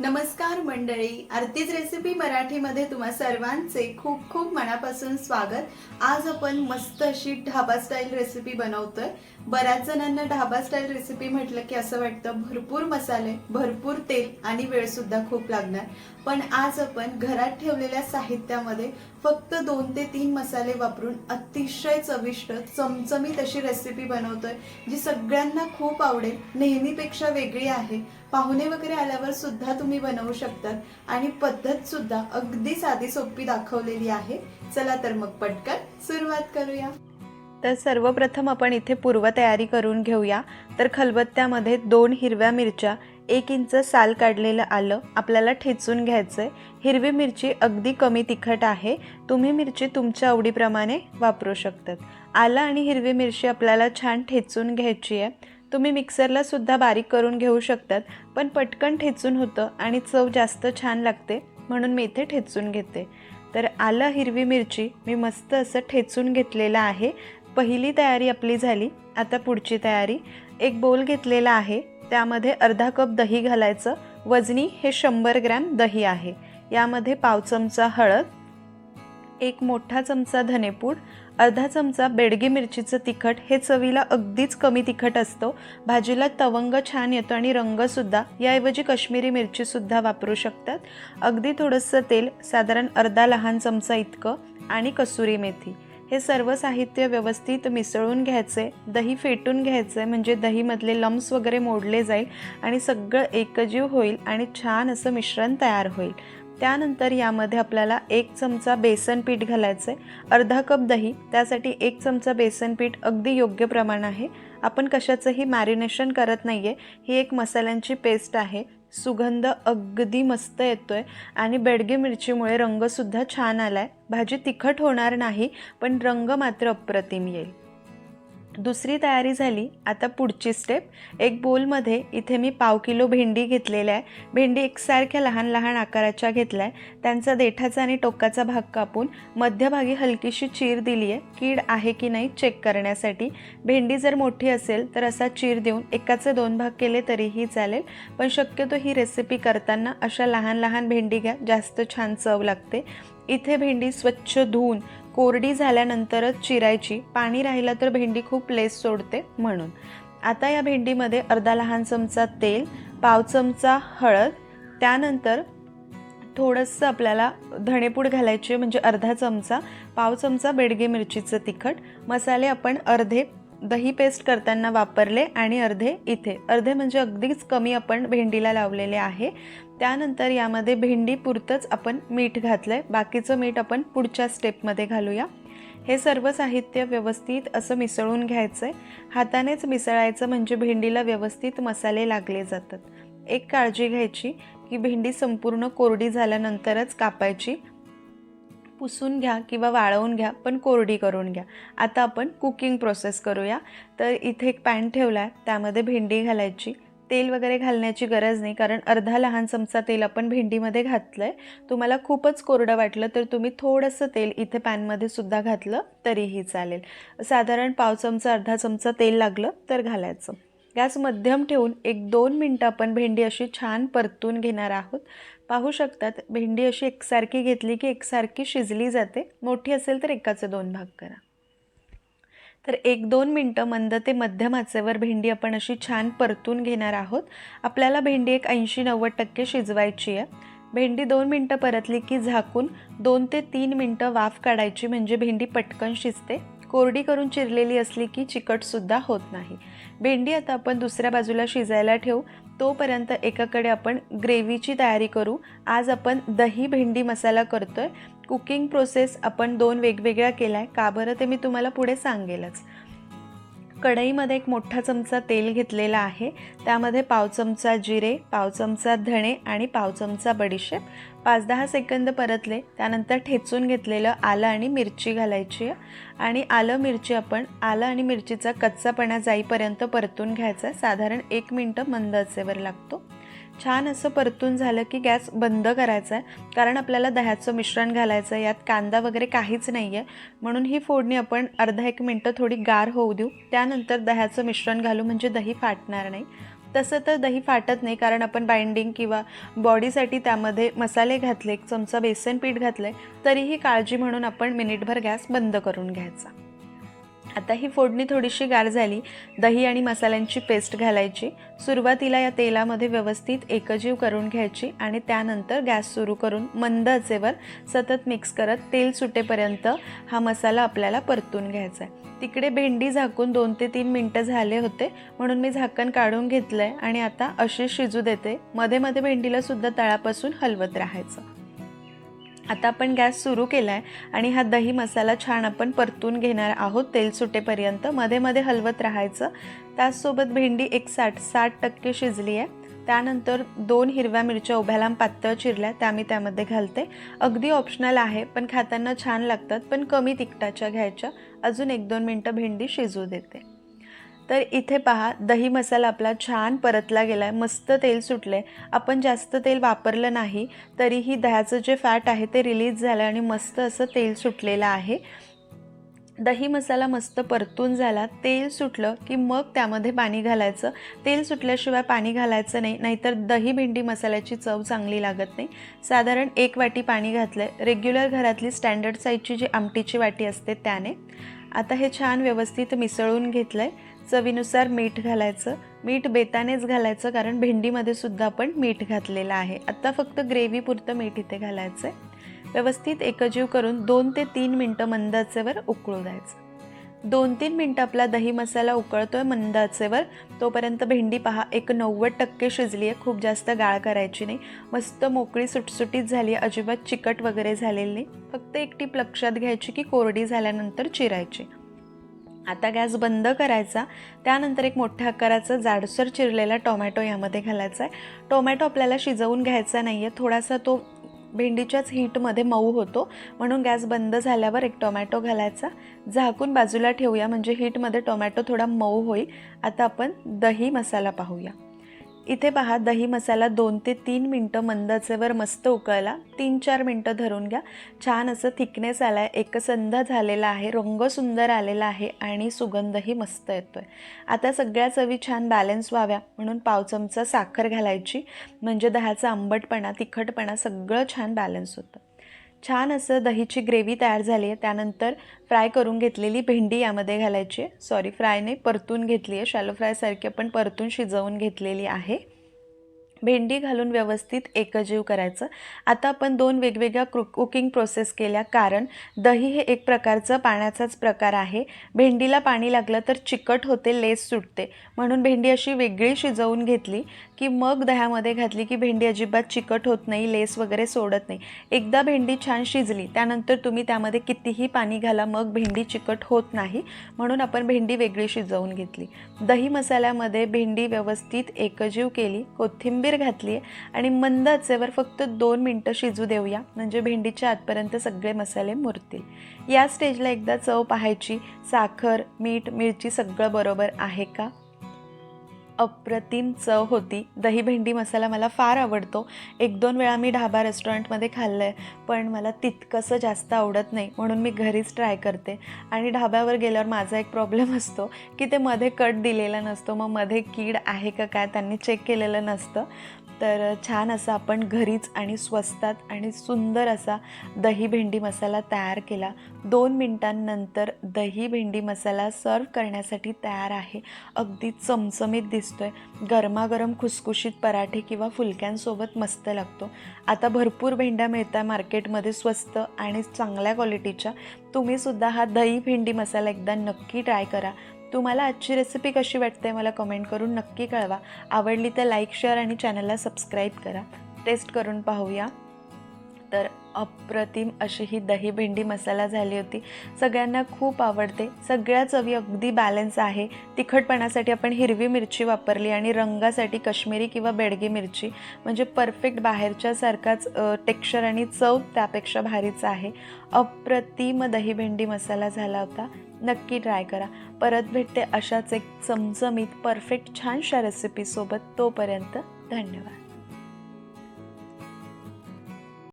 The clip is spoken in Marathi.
नमस्कार मंडळी आरतीच रेसिपी मराठीमध्ये तुम्हा सर्वांचे खूप खूप मनापासून स्वागत. आज आपण मस्त अशी ढाबा स्टाईल रेसिपी बनवतोय. बऱ्याच जणांना ढाबा स्टाईल रेसिपी म्हटलं की असं वाटतं भरपूर मसाले भरपूर तेल आणि वेळ सुद्धा खूप लागणार. पण आज आपण घरात ठेवलेल्या साहित्यामध्ये फक्त दोन ते तीन मसाले वापरून अतिशय चविष्ट चमचमीत अशी रेसिपी बनवतोय जी सगळ्यांना खूप आवडेल नेहमीपेक्षा वेगळी आहे. पाहुणे वगैरे आल्यावर सुद्धा तुम्ही बनवू शकतात. आणि पद्धत सुद्धा अगदी साधी सोपी दाखवलेली आहे. चला तर मग पटकन सुरुवात करूया. तर सर्वप्रथम आपण इथे पूर्वतयारी करून घेऊया. तर खलबत्त्यामध्ये दोन हिरव्या मिरच्या एक इंच साल काढलेलं आलं आपल्याला ठेचून घ्यायचं आहे हिरवी मिरची अगदी कमी तिखट आहे. तुम्ही मिरची तुमच्या आवडीप्रमाणे वापरू शकतात. आलं आणि हिरवी मिरची आपल्याला छान ठेचून घ्यायची आहे तुम्ही मिक्सरला सुद्धा बारीक करून घेऊ शकतात पण पटकन ठेचून होतं आणि चव जास्त छान लागते म्हणून मी इथे ठेचून घेते. तर आलं हिरवी मिरची मी मस्त असं ठेचून घेतलेलं आहे. पहिली तयारी आपली झाली आता पुढची तयारी. एक बोल घेतलेला आहे त्यामध्ये अर्धा कप दही घालायचं. वजनी हे शंभर ग्रॅम दही आहे. यामध्ये पाव चमचा हळद एक मोठा चमचा धनेपूड अर्धा चमचा बेडगी मिरचीचं तिखट हे चवीला अगदीच कमी तिखट असतो. भाजीला तवंग छान येतो आणि रंगसुद्धा याऐवजी कश्मीरी मिरचीसुद्धा वापरू शकतात. अगदी थोडंसं तेल साधारण अर्धा लहान चमचा इतकं आणि कसुरी मेथी. हे सर्व साहित्य व्यवस्थित मिसळून घ्यायचे दही फेटून घ्यायचे म्हणजे दहीमधले लम्स वगैरे मोडले जाईल आणि सगळं एकजीव होईल आणि छान असं मिश्रण तयार होईल. त्यानंतर यामध्ये आपल्याला एक चमचा बेसन पीठ घालायचं आहे अर्धा कप दही त्यासाठी एक चमचा बेसन पीठ अगदी योग्य प्रमाण आहे. आपण कशाचंही मॅरिनेशन करत नाही आहे ही एक मसाल्यांची पेस्ट आहे. सुगंध अगदी मस्त येतो आहे आणि बेडगे मिरचीमुळे रंगसुद्धा छान आला आहे भाजी तिखट होणार नाही पण रंग मात्र अप्रतिम येईल. दुसरी तयारी झाली. आता पुढची स्टेप एक बोलमध्ये इथे मी पाव किलो भेंडी घेतलेल्या आहे. भेंडी एकसारख्या लहान लहान आकाराच्या घेतल्या आहे त्यांचा देठाचा आणि टोकाचा भाग कापून मध्यभागी हलकीशी चीर दिली आहे कीड आहे की नाही चेक करण्यासाठी. भेंडी जर मोठी असेल तर असा चीर देऊन एकाचे दोन भाग केले तरीही चालेल. पण शक्यतो ही रेसिपी करताना अशा लहान लहान भेंडी घ्या. जास्त छान चव लागते. इथे भेंडी स्वच्छ धुवून कोरडी झाल्यानंतरच चिरायची. पाणी राहिलं तर भेंडी खूप लेस सोडते म्हणून. आता या भेंडीमध्ये अर्धा लहान चमचा तेल पाव चमचा हळद त्यानंतर थोडंसं आपल्याला धणेपूड घालायची म्हणजे अर्धा चमचा पाव चमचा बेडगे मिरचीचं तिखट मसाले आपण अर्धे दही पेस्ट करताना वापरले आणि अर्धे इथे. अर्धे म्हणजे अगदीच कमी आपण भेंडीला लावलेले आहे. त्यानंतर यामध्ये भेंडी पुरतंच आपण मीठ घातलं आहे बाकीचं मीठ आपण पुढच्या स्टेपमध्ये घालूया. हे सर्व साहित्य व्यवस्थित असं मिसळून घ्यायचं आहे हातानेच मिसळायचं म्हणजे भेंडीला व्यवस्थित मसाले लागले जातात. एक काळजी घ्यायची की भेंडी संपूर्ण कोरडी झाल्यानंतरच कापायची. पुसून घ्या किंवा वाळवून घ्या पण कोरडी करून घ्या. आता आपण कुकिंग प्रोसेस करूया. तर इथे एक पॅन ठेवला आहे त्यामध्ये भेंडी घालायची. तेल वगैरे घालण्याची गरज नाही कारण अर्धा लहान चमचा तेल आपण भेंडीमध्ये घातलं आहे तुम्हाला खूपच कोरडं वाटलं तर तुम्ही थोडंसं तेल इथे पॅनमध्ये सुद्धा घातलं तरीही चालेल. साधारण पाव चमचा अर्धा चमचा तेल लागलं तर घालायचं. गॅस मध्यम ठेवून एक दोन मिनटं आपण भेंडी अशी छान परतून घेणार आहोत. पाहू शकतात भेंडी अशी एकसारखी घेतली की एकसारखी शिजली जाते. मोठी असेल तर एकाचे दोन भाग करा. तर एक दोन मिनटं मंद ते मध्यम आचेवर भेंडी आपण अशी छान परतून घेणार आहोत. आपल्याला भेंडी एक ऐंशी नव्वद टक्के शिजवायची आहे. भेंडी दोन मिनटं परतली की झाकून दोन ते तीन मिनटं वाफ काढायची म्हणजे भेंडी पटकन शिजते. कोरडी करून चिरलेली असली की चिकटसुद्धा होत नाही. भेंडी आता आपण दुसऱ्या बाजूला शिजायला ठेवू. तोपर्यंत एकाकडे आपण ग्रेव्हीची तयारी करू. आज आपण दही भेंडी मसाला करतो आहे कुकिंग प्रोसेस आपण दोन वेगवेगळ्या केल्या. आहे का बरं ते मी तुम्हाला पुढे सांगेलच. कढईमध्ये एक मोठा चमचा तेल घेतलेला आहे. त्यामध्ये पाव चमचा जिरे पाव चमचा धणे आणि पाव चमचा बडीशेप. पाच दहा सेकंद परतले. त्यानंतर ठेचून घेतलेलं आलं आणि मिरची घालायची आहे. आणि आलं मिरची आपण आलं आणि मिरचीचा कच्चापणा जाईपर्यंत परतून घ्यायचा साधारण एक मिनटं मंद असेवर लागतो. छान असं परतून झालं की गॅस बंद करायचा आहे. कारण आपल्याला दह्याचं मिश्रण घालायचं आहे. यात कांदा वगैरे काहीच नाही आहे. म्हणून ही फोडणी आपण अर्धा एक मिनटं थोडी गार होऊ देऊ. त्यानंतर दह्याचं मिश्रण घालू. म्हणजे दही फाटणार नाही. तसं तर दही फाटत नाही. कारण आपण बाइंडिंग किंवा बॉडीसाठी त्यामध्ये मसाले घातले एक चमचा बेसन पीठ घातले तरीही काळजी म्हणून आपण मिनिटभर गॅस बंद करून घ्यायचा. आता ही फोडणी थोडीशी गार झाली. दही आणि मसाल्यांची पेस्ट घालायची. सुरुवातीला या तेलामध्ये व्यवस्थित एकजीव करून घ्यायची आणि त्यानंतर गॅस सुरू करून मंद आचेवर सतत मिक्स करत तेल सुटेपर्यंत हा मसाला आपल्याला परतून घ्यायचा आहे. तिकडे भेंडी झाकून दोन ते तीन मिनटं झाले होते. म्हणून मी झाकण काढून घेतलं आहे आणि आता अशी शिजू देते. मध्ये मध्ये भेंडीला सुद्धा तळापासून हलवत राहायचं. आता आपण गॅस सुरू केला आहे आणि हा दही मसाला छान आपण परतून घेणार आहोत तेल सुटेपर्यंत. मध्ये मध्ये हलवत राहायचं. त्याचसोबत भेंडी एक साठ साठ टक्के शिजली आहे. त्यानंतर दोन हिरव्या मिरच्या उभ्या लांब पातळ चिरल्या त्या मी त्यामध्ये घालते. अगदी ऑप्शनल आहे पण खाताना छान लागतात पण कमी तिखटाच्या घ्यायच्या. अजून एक दोन मिनटं भेंडी शिजू देते. तर इथे पहा दही मसाला आपला छान परतला गेला आहे मस्त तेल सुटलं आहे आपण जास्त तेल वापरलं नाही तरीही दह्याचं जे फॅट आहे ते रिलीज झालं आणि मस्त असं तेल सुटलेलं आहे. दही मसाला मस्त परतून झाला तेल सुटलं की मग त्यामध्ये पाणी घालायचं. तेल सुटल्याशिवाय पाणी घालायचं नाही नाहीतर दही भेंडी मसाल्याची चव चांगली लागत नाही. साधारण एक वाटी पाणी घातलं आहे रेग्युलर घरातली स्टँडर्ड साईजची जी आमटीची वाटी असते त्याने. आता हे छान व्यवस्थित मिसळून घेतलं आहे चवीनुसार मीठ घालायचं. मीठ बेतानेच घालायचं कारण भेंडीमध्ये सुद्धा आपण मीठ घातलेलं आहे. आत्ता फक्त ग्रेव्हीपुरतं मीठ इथे घालायचं आहे व्यवस्थित एकजीव करून दोन ते तीन मिनटं मंदाचेवर उकळू द्यायचं. दोन तीन मिनटं आपला दही मसाला उकळतोय आहे मंदाचेवर. तोपर्यंत भेंडी पहा एक नव्वद टक्के शिजली आहे. खूप जास्त गाळ करायची नाही. मस्त मोकळी सुटसुटीत झाली आहे. अजिबात चिकट वगैरे झालेली नाही. फक्त एक टीप लक्षात घ्यायची की कोरडी झाल्यानंतर चिरायची. आता गॅस बंद करायचा. त्यानंतर एक मोठ्या आकाराचं जाडसर चिरलेला टोमॅटो यामध्ये घालायचा आहे. टोमॅटो आपल्याला शिजवून घ्यायचा नाही आहे थोडासा तो भेंडीच्याच हीटमध्ये मऊ होतो. म्हणून गॅस बंद झाल्यावर एक टोमॅटो घालायचा. झाकून बाजूला ठेवूया. म्हणजे हीटमध्ये टोमॅटो थोडा मऊ होईल. आता आपण दही मसाला पाहूया. इथे पहा दही मसाला दोन ते तीन मिनटं मंदाचेवर मस्त उकळला. तीन चार मिनटं धरून घ्या. छान असं थिकनेस आला आहे एकसंध झालेला आहे. रंग सुंदर आलेला आहे आणि सुगंधही मस्त येतो आहे आता सगळ्या चवी छान बॅलन्स व्हाव्या म्हणून पाव चमचा साखर घालायची. म्हणजे दह्याचा आंबटपणा तिखटपणा सगळं छान बॅलन्स होतं. छान असं दहीची ग्रेव्ही तयार झाली आहे. त्यानंतर फ्राय करून घेतलेली भेंडी यामध्ये घालायची आहे. सॉरी फ्राय नाही परतून घेतली आहे. शॅलो फ्रायसारखी आपण परतून शिजवून घेतलेली आहे. भेंडी घालून व्यवस्थित एकजीव करायचं. आता आपण दोन वेगवेगळ्या क्रु कुकिंग प्रोसेस केल्या. कारण दही हे एक प्रकारचं पाण्याचाच प्रकार आहे. भेंडीला पाणी लागलं तर चिकट होते लेस सुटते. म्हणून भेंडी अशी वेगळी शिजवून घेतली की मग दह्यामध्ये घातली की भेंडी अजिबात चिकट होत नाही लेस वगैरे सोडत नाही. एकदा भेंडी छान शिजली त्यानंतर तुम्ही त्यामध्ये कितीही पाणी घाला मग भेंडी चिकट होत नाही. म्हणून आपण भेंडी वेगळी शिजवून घेतली. दही मसाल्यामध्ये भेंडी व्यवस्थित एकजीव केली. कोथिंबीर घातली आहे आणि मंद आचेवर फक्त दोन मिनटं शिजू देऊया. म्हणजे भेंडीच्या आतपर्यंत सगळे मसाले मुरतील. या स्टेजला एकदा चव पाहायची. साखर मीठ मिरची सगळं बरोबर आहे का? अप्रतिम चव होती. दही भेंडी मसाला मला फार आवडतो. एक दोन वेळा मी ढाबा रेस्टॉरंटमध्ये खाल्लं आहे पण मला तितकंसं जास्त आवडत नाही म्हणून मी घरीच ट्राय करते. आणि ढाब्यावर गेल्यावर माझा एक प्रॉब्लेम असतो की ते मध्ये कट दिलेला नसतो. मग मध्ये कीड आहे का काय त्यांनी चेक केलेलं नसतं. तर छान असा आपण घरीच आणि स्वस्तात आणि सुंदर असा दही भेंडी मसाला तयार केला. दोन मिनटांनंतर दही भेंडी मसाला सर्व करण्यासाठी तयार आहे. अगदी चमचमीत दिसतो आहे गरमागरम खुसखुशीत पराठे किंवा फुलक्यांसोबत मस्त लागतो. आता भरपूर भेंड्या मिळतात मार्केटमध्ये स्वस्त आणि चांगल्या क्वालिटीच्या. तुम्हीसुद्धा हा दही भेंडी मसाला एकदा नक्की ट्राय करा. तुम्हाला आजची रेसिपी कशी वाटते मला कमेंट करून नक्की कळवा. आवडली तर लाईक शेअर आणि चॅनलला सबस्क्राईब करा. टेस्ट करून पाहूया. तर अप्रतिम अशी ही दही भेंडी मसाला झाली होती. सगळ्यांना खूप आवडते. सगळ्या चवी अगदी बॅलन्स आहे. तिखटपणासाठी आपण हिरवी मिरची वापरली आणि रंगासाठी काश्मीरी किंवा बेडगी मिरची. म्हणजे परफेक्ट बाहेरच्यासारखाच टेक्स्चर आणि चव त्यापेक्षा भारीच आहे. अप्रतिम दही भेंडी मसाला झाला होता. नक्की ट्राय करा. परत भेटते अशाच एक चमचमीत परफेक्ट छानशा रेसिपीसोबत तोपर्यंत धन्यवाद.